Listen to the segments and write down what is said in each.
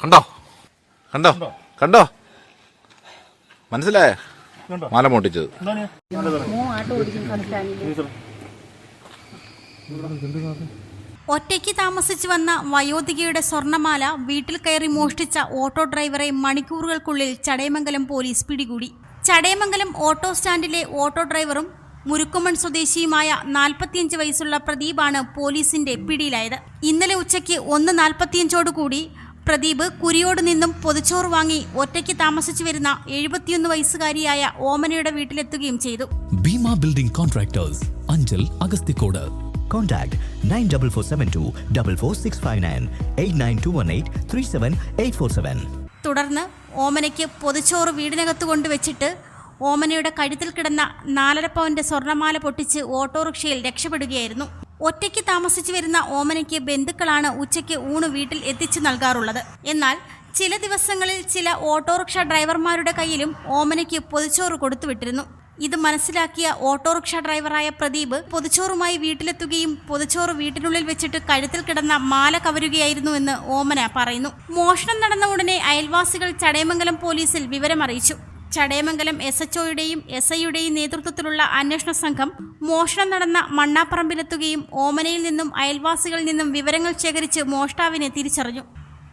കണ്ടോ? കണ്ടോ? കണ്ടോ? മനസ്സിലായേ? മാല മോട്ടിച്ചത്. ഒറ്റയ്ക്ക് താമസിച്ചു വന്ന വയോധികയുടെ സ്വർണമാല വീട്ടിൽ കയറി മോഷ്ടിച്ച ഓട്ടോ ഡ്രൈവറെ മണിക്കൂറുകൾക്കുള്ളിൽ ചടയമംഗലം പോലീസ് പിടികൂടി. ചടയമംഗലം ഓട്ടോ സ്റ്റാൻഡിലെ ഓട്ടോ ഡ്രൈവറും മുരുക്കുമൺ സ്വദേശിയുമായ നാൽപ്പത്തിയഞ്ച് വയസ്സുള്ള പ്രദീപാണ് പോലീസിന്റെ പിടിയിലായത്. ഇന്നലെ ഉച്ചയ്ക്ക് ഒന്ന് നാൽപ്പത്തിയഞ്ചോടുകൂടി പ്രദീപ് കുരിയോട് നിന്നും പൊതിച്ചോറ് വാങ്ങി ഒറ്റയ്ക്ക് താമസിച്ചു വരുന്ന എഴുപത്തിയൊന്ന് വയസ്സുകാരിയായ ഓമനയുടെ വീട്ടിലെത്തുകയും ചെയ്തു. Bhima building contractors Anchal Agasthikode. Contact nine double four seven two double four six five nine eight nine two one eight three seven eight four seven. തുടർന്ന് ഓമനയ്ക്ക് പൊതിച്ചോറ് വീടിനകത്ത് കൊണ്ടുവച്ചിട്ട് ഓമനയുടെ കഴുത്തിൽ കിടന്ന നാലര പവന്റെ സ്വർണമാല പൊട്ടിച്ച് ഓട്ടോറിക്ഷയിൽ രക്ഷപ്പെടുകയായിരുന്നു. ഒറ്റയ്ക്ക് താമസിച്ചു വരുന്ന ഓമനയ്ക്ക് ബന്ധുക്കളാണ് ഉച്ചയ്ക്ക് ഊണ് വീട്ടിൽ എത്തിച്ചു നൽകാറുള്ളത്. എന്നാൽ ചില ദിവസങ്ങളിൽ ചില ഓട്ടോറിക്ഷ ഡ്രൈവർമാരുടെ കയ്യിലും ഓമനയ്ക്ക് പൊതിച്ചോറ് കൊടുത്തുവിട്ടിരുന്നു. ഇത് മനസ്സിലാക്കിയ ഓട്ടോറിക്ഷ ഡ്രൈവറായ പ്രദീപ് പൊതിച്ചോറുമായി വീട്ടിലെത്തുകയും പൊതിച്ചോറ് വീട്ടിനുള്ളിൽ വെച്ചിട്ട് കഴുത്തിൽ കിടന്ന മാല കവരുകയായിരുന്നുവെന്ന് ഓമന പറയുന്നു. മോഷണം നടന്ന ഉടനെ അയൽവാസികൾ ചടയമംഗലം പോലീസിൽ വിവരമറിയിച്ചു. ചടയമംഗലം എസ് എച്ച് ഒയുടെയും എസ് ഐയുടെയും നേതൃത്വത്തിലുള്ള അന്വേഷണ സംഘം മോഷണം നടന്ന മണ്ണാപ്പറമ്പിലെത്തുകയും ഓമനയിൽ നിന്നും അയൽവാസികളിൽ നിന്നും വിവരങ്ങൾ ശേഖരിച്ച് മോഷ്ടാവിനെ തിരിച്ചറിഞ്ഞു.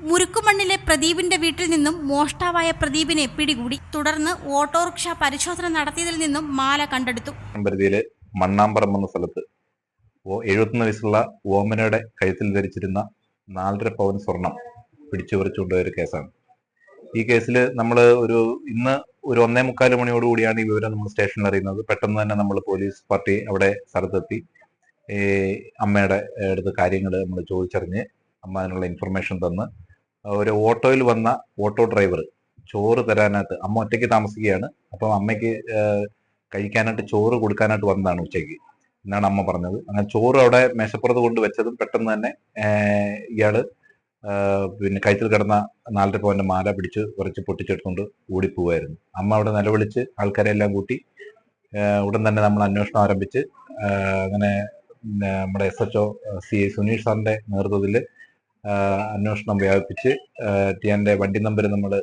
മുരുക്കുമണ്ണിലെ പ്രദീപിന്റെ വീട്ടിൽ നിന്നും മോഷ്ടാവായ പ്രദീപിനെ പിടികൂടി. തുടർന്ന് ഓട്ടോറിക്ഷ പരിശോധന നടത്തിയതിൽ നിന്നും മാല കണ്ടെടുത്തു. മണ്ണാമ്പറമ്പ് മണ്ണാമ്പറം എന്ന സ്ഥലത്ത് എഴുപത്തൊന്ന് വയസ്സുള്ള ഓമനയുടെ കഴുത്തിൽ ധരിച്ചിരുന്ന നാലര പവൻ സ്വർണം പിടിച്ചു പറിച്ചുകൊണ്ടുപോയ ഒരു കേസാണ്. ഈ കേസിൽ നമ്മൾ ഒരു ഇന്ന് ഒരു ഒന്നേ മുക്കാൽ മണിയോടുകൂടിയാണ് ഈ വിവരം നമ്മൾ സ്റ്റേഷനിൽ അറിയുന്നത്. പെട്ടെന്ന് തന്നെ നമ്മൾ പോലീസ് പാർട്ടി അവിടെ സ്ഥലത്തെത്തി ഈ അമ്മയുടെ അടുത്ത് കാര്യങ്ങൾ നമ്മൾ ചോദിച്ചറിഞ്ഞ് അമ്മ അതിനുള്ള ഇൻഫർമേഷൻ തന്ന്. ഒരു ഓട്ടോയിൽ വന്ന ഓട്ടോ ഡ്രൈവർ ചോറ് തരാനായിട്ട് അമ്മ ഒറ്റയ്ക്ക് താമസിക്കുകയാണ്. അപ്പം അമ്മയ്ക്ക് കഴിക്കാനായിട്ട് ചോറ് കൊടുക്കാനായിട്ട് വന്നതാണ് ഉച്ചയ്ക്ക്. എന്നാണ് അമ്മ പറഞ്ഞത്. അങ്ങനെ ചോറ് അവിടെ മേശപ്പുറത്ത് കൊണ്ട് വെച്ചതും പെട്ടെന്ന് തന്നെ ഇയാൾ പിന്നെ കഴുത്തിൽ കിടന്ന നാലര പവന്റെ മാല പിടിച്ച് കുറച്ച് പൊട്ടിച്ചെടുത്തുകൊണ്ട് ഓടിപ്പോവായിരുന്നു അമ്മ അവിടെ നിലവിളിച്ച് ആൾക്കാരെ എല്ലാം കൂട്ടി ഉടൻ തന്നെ നമ്മൾ അന്വേഷണം ആരംഭിച്ച് അങ്ങനെ നമ്മുടെ S H O C I Suneesh സാറിന്റെ നേതൃത്വത്തിൽ അന്വേഷണം വ്യാപിപ്പിച്ച് ടിയാന്റെ വണ്ടി നമ്പർ നമ്മൾ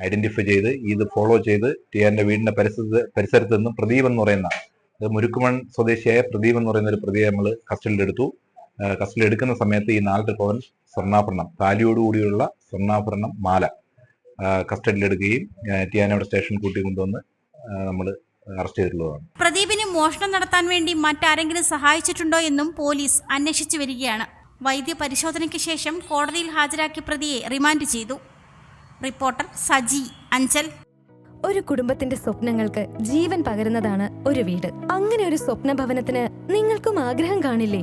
ഐഡന്റിഫൈ ചെയ്ത് ഇത് ഫോളോ ചെയ്ത് ടിയാന്റെ വീടിന്റെ പരിസരത്ത് പരിസരത്ത് നിന്നും പ്രദീപ് എന്ന് പറയുന്ന അത് മുരുക്കുമൺ സ്വദേശിയായ പ്രദീപ് എന്ന് പറയുന്ന ഒരു പ്രതിയെ നമ്മൾ കസ്റ്റഡിയിൽ എടുത്തു കസ്റ്റഡിയിൽ എടുക്കുന്ന സമയത്ത് ഈ നാലര പവൻ സ്വർണാഭരണം താലിയോടുകൂടിയുള്ള സ്വർണാഭരണം മാല കസ്റ്റഡിയിലെടുക്കുകയും ടിയാനയുടെ സ്റ്റേഷൻ കൂട്ടി കൊണ്ടുവന്ന് നമ്മൾ അറസ്റ്റ് ചെയ്തിട്ടുള്ളതാണ്. പ്രദീപിന് മോഷണം നടത്താൻ വേണ്ടി മറ്റാരെങ്കിലും സഹായിച്ചിട്ടുണ്ടോ എന്നും പോലീസ് അന്വേഷിച്ചു വരികയാണ്. വൈദ്യ പരിശോധനയ്ക്ക് ശേഷം കോടതിയിൽ ഹാജരാക്കിയ പ്രതിയെ റിമാൻഡ് ചെയ്തു. റിപ്പോർട്ടർ സജി അഞ്ചൽ. ഒരു കുടുംബത്തിന്റെ സ്വപ്നങ്ങൾക്ക് ജീവൻ പകരുന്നതാണ് ഒരു വീട്. അങ്ങനെ ഒരു സ്വപ്ന ഭവനത്തിന് നിങ്ങൾക്കും ആഗ്രഹം കാണില്ലേ?